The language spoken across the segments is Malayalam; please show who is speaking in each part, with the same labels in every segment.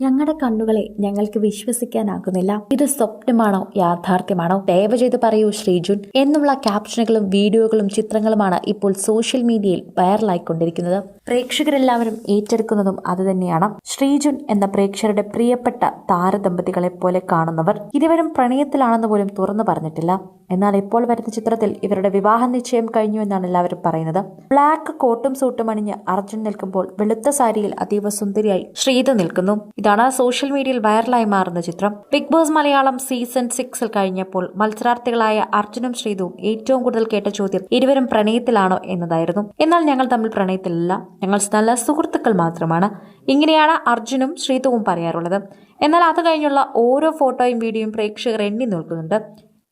Speaker 1: ഞങ്ങളുടെ കണ്ണുകളെ ഞങ്ങൾക്ക് വിശ്വസിക്കാനാകുന്നില്ല. ഇത് സ്വപ്നമാണോ? യാഥാർത്ഥ്യമാണോ? ദയവ് ചെയ്ത് പറയൂ ശ്രീജുൻ. എന്നുള്ള ക്യാപ്ഷനുകളും വീഡിയോകളും ചിത്രങ്ങളുമാണ് ഇപ്പോൾ സോഷ്യൽ മീഡിയയിൽ വൈറലായിക്കൊണ്ടിരിക്കുന്നത്. പ്രേക്ഷകരെല്ലാവരും ഏറ്റെടുക്കുന്നതും അതുതന്നെയാണ് ശ്രീജുൻ എന്ന പ്രേക്ഷകരുടെ പ്രിയപ്പെട്ട താരദമ്പതികളെ പോലെ കാണുന്നവർ ഇരുവരും പ്രണയത്തിലാണെന്ന് പോലും തുറന്നു പറഞ്ഞിട്ടില്ല. എന്നാൽ ഇപ്പോൾ വരുന്ന ചിത്രത്തിൽ ഇവരുടെ വിവാഹ നിശ്ചയം കഴിഞ്ഞു എന്നാണ് എല്ലാവരും പറയുന്നത്. ബ്ലാക്ക് കോട്ടും സൂട്ടും അണിഞ്ഞ് അർജുൻ നിൽക്കുമ്പോൾ വെളുത്ത സാരിയിൽ അതീവ സുന്ദരിയായി ശ്രീത നിൽക്കുന്നു. ഇതാണ് സോഷ്യൽ മീഡിയയിൽ വൈറലായി മാറുന്ന ചിത്രം. ബിഗ് ബോസ് മലയാളം സീസൺ സിക്സിൽ കഴിഞ്ഞപ്പോൾ മത്സരാർത്ഥികളായ അർജുനും ശ്രീതുവും ഏറ്റവും കൂടുതൽ കേട്ട ചോദ്യം ഇരുവരും പ്രണയത്തിലാണോ എന്നതായിരുന്നു. എന്നാൽ ഞങ്ങൾ തമ്മിൽ പ്രണയത്തിലല്ല ഞങ്ങൾ നല്ല സുഹൃത്തുക്കൾ മാത്രമാണ്. ഇങ്ങനെയാണ് അർജുനും ശ്രീതുവും പറയാറുള്ളത്. എന്നാൽ അത് കഴിഞ്ഞുള്ള ഓരോ ഫോട്ടോയും വീഡിയോയും പ്രേക്ഷകർ എണ്ണി നിൽക്കുന്നുണ്ട്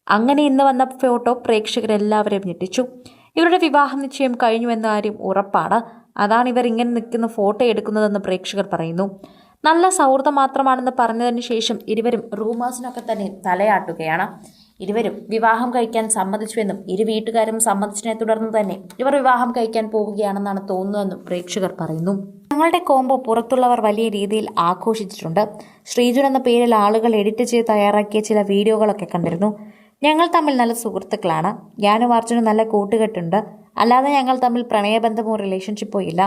Speaker 1: അങ്ങനെ ഇന്ന് വന്ന ഫോട്ടോ പ്രേക്ഷകരെല്ലാവരെയും ഞെട്ടിച്ചു. ഇവരുടെ വിവാഹ നിശ്ചയം കഴിഞ്ഞു എന്ന കാര്യം ഉറപ്പാണ്. അതാണ് ഇവർ ഇങ്ങനെ നിൽക്കുന്ന ഫോട്ടോ എടുക്കുന്നതെന്ന് പ്രേക്ഷകർ പറയുന്നു. നല്ല സൗഹൃദം മാത്രമാണെന്ന് പറഞ്ഞതിന് ശേഷം ഇരുവരും റൂമേഴ്സിനൊക്കെ തന്നെ തലയാട്ടുകയാണ്. ഇരുവരും വിവാഹം കഴിക്കാൻ സമ്മതിച്ചുവെന്നും ഇരു വീട്ടുകാരും സമ്മതിച്ചതിനെ തുടർന്ന് തന്നെ ഇവർ വിവാഹം കഴിക്കാൻ പോവുകയാണെന്നാണ് തോന്നുന്നതെന്നും പ്രേക്ഷകർ പറയുന്നു. ഞങ്ങളുടെ കോംബോ പുറത്തുള്ളവർ വലിയ രീതിയിൽ ആഘോഷിച്ചിട്ടുണ്ട്. ശ്രീജുൻ എന്ന പേരിൽ ആളുകൾ എഡിറ്റ് ചെയ്ത് തയ്യാറാക്കിയ ചില വീഡിയോകളൊക്കെ കണ്ടിരുന്നു. ഞങ്ങൾ തമ്മിൽ നല്ല സുഹൃത്തുക്കളാണ്. ഞാനും അർജുനും നല്ല കൂട്ടുകെട്ടുണ്ട്. അല്ലാതെ ഞങ്ങൾ തമ്മിൽ പ്രണയബന്ധമോ റിലേഷൻഷിപ്പോ ഇല്ല.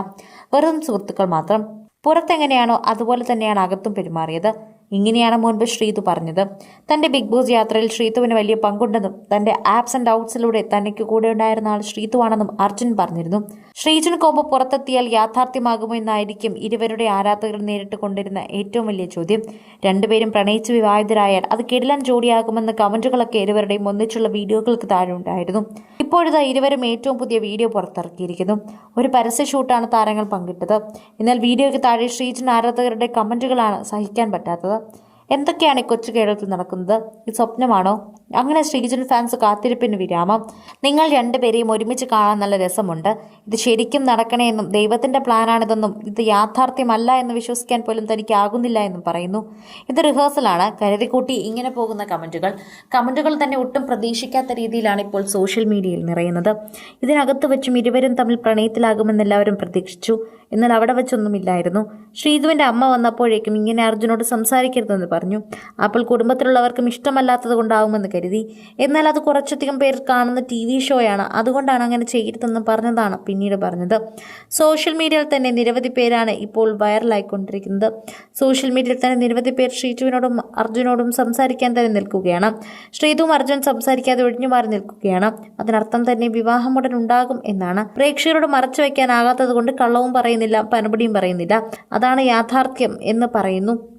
Speaker 1: വെറും സുഹൃത്തുക്കൾ മാത്രം. പുറത്തെങ്ങനെയാണോ അതുപോലെ തന്നെയാണ് അകത്തും പെരുമാറിയത്. ഇങ്ങനെയാണ് മുൻപ് ശ്രീതു പറഞ്ഞത്. തന്റെ ബിഗ് ബോസ് യാത്രയിൽ ശ്രീതുവിന് വലിയ പങ്കുണ്ടെന്നും തന്റെ ആപ്സ് ആൻഡ് ഔട്ട്സിലൂടെ തനിക്ക് കൂടെ ഉണ്ടായിരുന്ന ആൾ ശ്രീതുവാണെന്നും അർജുൻ പറഞ്ഞിരുന്നു. ശ്രീജുൻ കോമ്പ് പുറത്തെത്തിയാൽ യാഥാർത്ഥ്യമാകുമോ എന്നായിരിക്കും ഇരുവരുടെ ആരാധകർ നേരിട്ട് കൊണ്ടിരുന്ന ഏറ്റവും വലിയ ചോദ്യം. രണ്ടുപേരും പ്രണയിച്ച് വിവാഹിതരായാൽ അത് കിടിലൻ ജോഡിയാകുമെന്ന കമന്റുകളൊക്കെ ഇരുവരുടെയും ഒന്നിച്ചുള്ള വീഡിയോകൾക്ക് താഴെ ഉണ്ടായിരുന്നു. ഇപ്പോഴത്തെ ഇരുവരും ഏറ്റവും പുതിയ വീഡിയോ പുറത്തിറക്കിയിരിക്കുന്നു. ഒരു പരസ്യ ഷൂട്ടാണ് താരങ്ങൾ പങ്കിട്ടത്. എന്നാൽ വീഡിയോയ്ക്ക് താഴെ ശ്രീജൻ ആരാധകരുടെ കമന്റുകളാണ് സഹിക്കാൻ പറ്റാത്തത്. എന്തൊക്കെയാണ് ഈ കൊച്ചു കേരളത്തിൽ നടക്കുന്നത്? ഇത് സ്വപ്നമാണോ? അങ്ങനെ ശ്രീജൻ ഫാൻസ് കാത്തിരിപ്പിന് വിരാമം. നിങ്ങൾ രണ്ടുപേരെയും ഒരുമിച്ച് കാണാൻ നല്ല രസമുണ്ട്. ഇത് ശരിക്കും നടക്കണേ എന്നും ദൈവത്തിന്റെ പ്ലാനാണിതെന്നും ഇത് യാഥാർത്ഥ്യമല്ല എന്ന് വിശ്വസിക്കാൻ പോലും തനിക്ക് ആകുന്നില്ല എന്നും പറയുന്നു. ഇത് റിഹേഴ്സലാണ് കരുതിക്കൂട്ടി ഇങ്ങനെ പോകുന്ന കമന്റുകൾ. കമന്റുകൾ തന്നെ ഒട്ടും പ്രതീക്ഷിക്കാത്ത രീതിയിലാണ് ഇപ്പോൾ സോഷ്യൽ മീഡിയയിൽ നിറയുന്നത്. ഇതിനകത്ത് വെച്ചും ഇരുവരും തമ്മിൽ പ്രണയത്തിലാകുമെന്ന് എല്ലാവരും പ്രതീക്ഷിച്ചു. എന്നാൽ അവിടെ വെച്ചൊന്നുമില്ലായിരുന്നു. ശ്രീധുവിന്റെ അമ്മ വന്നപ്പോഴേക്കും ഇങ്ങനെ അർജുനോട് സംസാരിക്കരുതെന്ന് പറഞ്ഞു. അപ്പോൾ കുടുംബത്തിലുള്ളവർക്കും ഇഷ്ടമല്ലാത്തത് കൊണ്ടാവുമെന്ന് കരുതി. എന്നാൽ അത് കുറച്ചധികം പേർ കാണുന്ന ടി വി ഷോയാണ്. അതുകൊണ്ടാണ് അങ്ങനെ ചെയ്യരുതെന്ന് പറഞ്ഞതാണ് പിന്നീട് പറഞ്ഞത്. സോഷ്യൽ മീഡിയയിൽ തന്നെ നിരവധി പേരാണ് ഇപ്പോൾ വൈറലായിക്കൊണ്ടിരിക്കുന്നത്. സോഷ്യൽ മീഡിയയിൽ തന്നെ നിരവധി പേർ ശ്രീജുവിനോടും അർജുനോടും സംസാരിക്കാൻ തന്നെ നിൽക്കുകയാണ്. ശ്രീതുവും അർജുൻ സംസാരിക്കാതെ ഒഴിഞ്ഞു മാറി നിൽക്കുകയാണ്. അതിനർത്ഥം തന്നെ വിവാഹം ഉടൻ ഉണ്ടാകും എന്നാണ്. പ്രേക്ഷകരോട് മറച്ചു വയ്ക്കാനാകാത്തത് കൊണ്ട് കള്ളവും പറയുന്നില്ല പനപടിയും പറയുന്നില്ല. അതാണ് യാഥാർത്ഥ്യം എന്ന് പറയുന്നു.